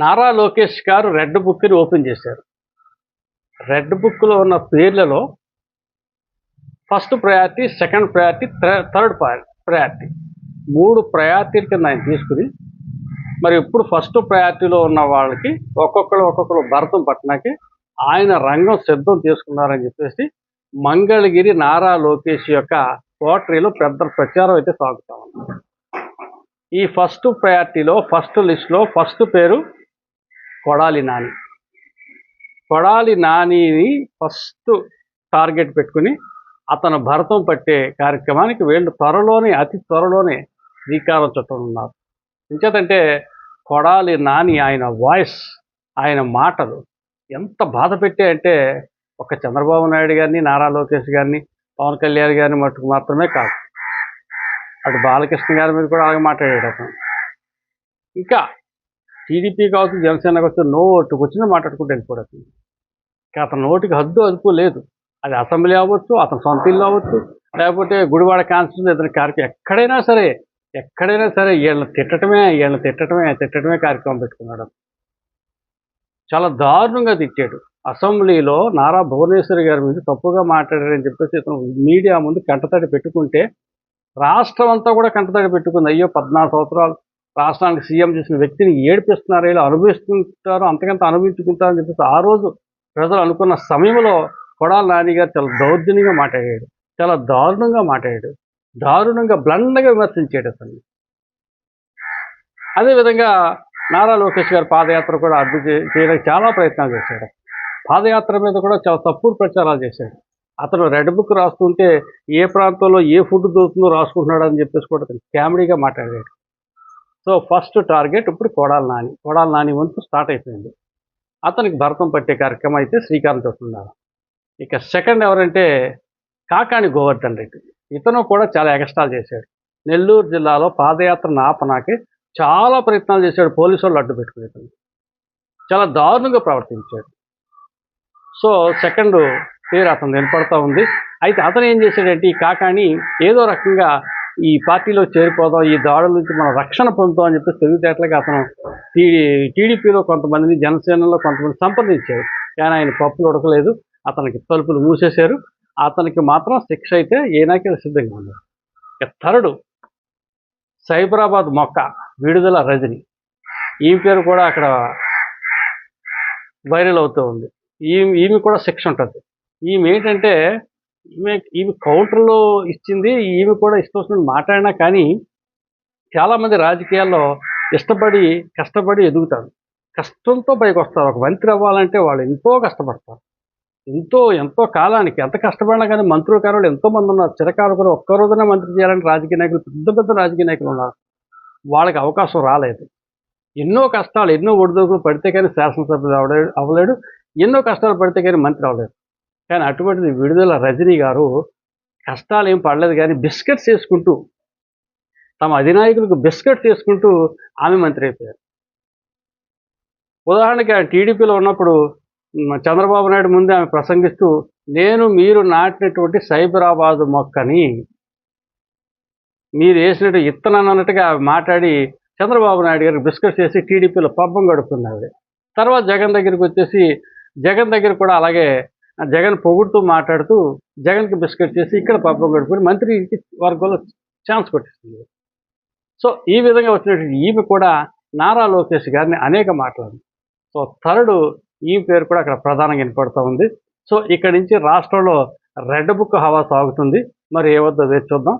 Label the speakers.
Speaker 1: నారా లోకేష్ గారు రెడ్ బుక్ని ఓపెన్ చేశారు. రెడ్ బుక్లో ఉన్న పేర్లలో first priority second priority third priority. మూడు ప్రయారిటీల కింద ఆయన తీసుకుని మరి ఇప్పుడు ఫస్ట్ ప్రయారిటీలో ఉన్న వాళ్ళకి ఒక్కొక్కరు ఒక్కొక్కరు భరతం పట్టణాకి ఆయన రంగం సిద్ధం చేసుకున్నారని చెప్పేసి మంగళగిరి నారా లోకేష్ యొక్క పోటరీలో పెద్ద ప్రచారం అయితే సాగుతా ఉంది. ఈ ఫస్ట్ ప్రయారిటీలో ఫస్ట్ లిస్ట్లో ఫస్ట్ పేరు కొడాలి నాని. కొడాలి నానిని ఫస్ట్ టార్గెట్ పెట్టుకుని అతను భరతం పట్టే కార్యక్రమానికి వీళ్ళు త్వరలోనే అతి త్వరలోనే శ్రీకారం చుట్టనున్నారు ఇంకేతంటే కొడాలి నాని ఆయన వాయిస్ ఆయన మాటలు ఎంత బాధ పెట్టాయంటే ఒక చంద్రబాబు నాయుడు గారిని నారా లోకేష్ గారిని పవన్ కళ్యాణ్ గారిని మట్టుకు మాత్రమే కాదు. అటు బాలకృష్ణ గారి మీద కూడా అలాగే మాట్లాడేటప్పుడు ఇంకా టీడీపీ కావచ్చు జనసేన కావచ్చు నోటుకు వచ్చిన మాట్లాడుకుంటే వెళ్ళిపోవడం అతని నోటికి హద్దు అదుపు లేదు. అది అసెంబ్లీ అవ్వచ్చు అతని సొంత ఇల్లు అవ్వచ్చు లేకపోతే గుడివాడ కాన్స్టిట్యూషన్ ఇతని కార్యక్రమం ఎక్కడైనా సరే ఎక్కడైనా సరే వీళ్ళని తిట్టడమే వీళ్ళని తిట్టడమే తిట్టడమే కార్యక్రమం పెట్టుకున్నాడు. చాలా దారుణంగా తిట్టాడు. అసెంబ్లీలో నారా భువనేశ్వరి గారి మీద తప్పుగా మాట్లాడారని చెప్పేసి ఇతను మీడియా ముందు కంటతడి పెట్టుకుంటే రాష్ట్రం అంతా కూడా కంటతడి పెట్టుకుంది. అయ్యో పద్నాలుగు సంవత్సరాలు రాష్ట్రానికి సీఎం చేసిన వ్యక్తిని ఏడిపిస్తున్నారు ఇలా అనుభవిస్తుంటారు అంతకంత అనుభవించుకుంటారని చెప్పేసి ఆ రోజు ప్రజలు అనుకున్న సమయంలో కొడాల నాని గారు చాలా దౌర్జన్యంగా మాట్లాడాడు. చాలా దారుణంగా మాట్లాడాడు. దారుణంగా బ్లండగా విమర్శించాడు అతన్ని. అదేవిధంగా నారా లోకేష్ గారు పాదయాత్ర కూడా అడ్డు చేయడానికి చాలా ప్రయత్నాలు చేశాడు పాదయాత్ర మీద కూడా చాలా తప్పుడు ప్రచారాలు చేశాడు. అతను రెడ్ బుక్ రాస్తుంటే ఏ ప్రాంతంలో ఏ ఫుడ్ దొరుకుతుందో రాసుకుంటున్నాడు అని చెప్పేసి కూడా అతను కామెడీగా మాట్లాడాడు. సో ఫస్ట్ టార్గెట్ ఇప్పుడు కోడాల నాని. కోడాల నాని వంతు స్టార్ట్ అయిపోయింది. అతనికి భరతం పట్టే కార్యక్రమం అయితే శ్రీకారం చూస్తున్నారు. ఇక సెకండ్ ఎవరంటే కాకాని గోవర్ధన్ రెడ్డి. ఇతను కూడా చాలా ఎగస్టాల్ చేశాడు. నెల్లూరు జిల్లాలో పాదయాత్ర ఆపనాకి చాలా ప్రయత్నాలు చేశాడు. పోలీసు వాళ్ళు అడ్డు పెట్టుకుని చాలా దారుణంగా ప్రవర్తించాడు. సో సెకండ్ పేరు అతను నిలబడతా ఉంది. అయితే అతను ఏం చేశాడంటే ఈ కాకాని ఏదో రకంగా ఈ పార్టీలో చేరిపోదాం ఈ దాడుల నుంచి మనం రక్షణ పొందుతాం అని చెప్పి తెలివితేటలుగా అతను టీడీపీలో కొంతమందిని జనసేనలో కొంతమంది సంప్రదించారు. కానీ ఆయన పప్పులు ఉడకలేదు. అతనికి తలుపులు మూసేశారు. అతనికి మాత్రం శిక్ష అయితే ఏనాకే సిద్ధంగా ఉన్నారు. ఇక థర్డ్ సైబరాబాద్ మొక్క విడుదల రజని. ఈ పేరు కూడా అక్కడ వైరల్ అవుతూ ఉంది. ఈమె ఈమె కూడా శిక్ష ఉంటుంది. ఈమె ఏంటంటే ఈమె ఈమె కౌంటర్లో ఇచ్చింది ఈమె కూడా ఇష్టం మాట్లాడినా కానీ చాలామంది రాజకీయాల్లో ఇష్టపడి కష్టపడి ఎదుగుతారు. కష్టంతో పైకి వస్తారు. ఒక మంత్రి అవ్వాలంటే వాళ్ళు ఎంతో కష్టపడతారు. ఎంతో ఎంతో కాలానికి ఎంత కష్టపడినా కానీ మంత్రులు కారు ఎంతోమంది ఉన్నారు. చిరకాలు కూడా ఒక్కరోజున మంత్రి చేయాలంటే రాజకీయ నాయకులు పెద్ద పెద్ద రాజకీయ నాయకులు ఉన్నారు. వాళ్ళకి అవకాశం రాలేదు. ఎన్నో కష్టాలు ఎన్నో ఒడిదొడుకులు పడితే కానీ శాసనసభ్యులు అవలేడు అవ్వలేడు ఎన్నో కష్టాలు పడితే కానీ మంత్రి అవ్వలేదు కానీ అటువంటిది విడుదల రజనీ గారు కష్టాలు ఏం పడలేదు కానీ బిస్కెట్స్ వేసుకుంటూ తమ అధినాయకులకు బిస్కెట్స్ తీసుకుంటూ ఆమె మంత్రి అయిపోయారు. ఉదాహరణకి ఆయన టీడీపీలో ఉన్నప్పుడు చంద్రబాబు నాయుడు ముందే ఆమె ప్రసంగిస్తూ నేను మీరు నాటినటువంటి సైబరాబాద్ మొక్కని మీరు వేసినట్టు ఇత్తనాన్ని అన్నట్టుగా మాట్లాడి చంద్రబాబు నాయుడు గారికి బిస్కెట్ చేసి టీడీపీలో పబ్బం గడుపుతున్నది తర్వాత జగన్ దగ్గరికి వచ్చేసి జగన్ దగ్గర కూడా అలాగే జగన్ పొగుడుతూ మాట్లాడుతూ జగన్కి బిస్కెట్ చేసి ఇక్కడ పాపం గడుపుని మంత్రికి వర్గంలో ఛాన్స్ కొట్టిస్తుంది సో ఈ విధంగా వచ్చినటువంటి ఈమె కూడా నారా లోకేష్ గారిని అనేక మాట్లాడింది. సో థర్డ్ ఈ పేరు కూడా అక్కడ ప్రధానంగా వినపడుతూ ఉంది. సో ఇక్కడి నుంచి రాష్ట్రంలో రెడ్ బుక్ హవా సాగుతుంది. మరి ఏ వద్ద వేచి చూద్దాం.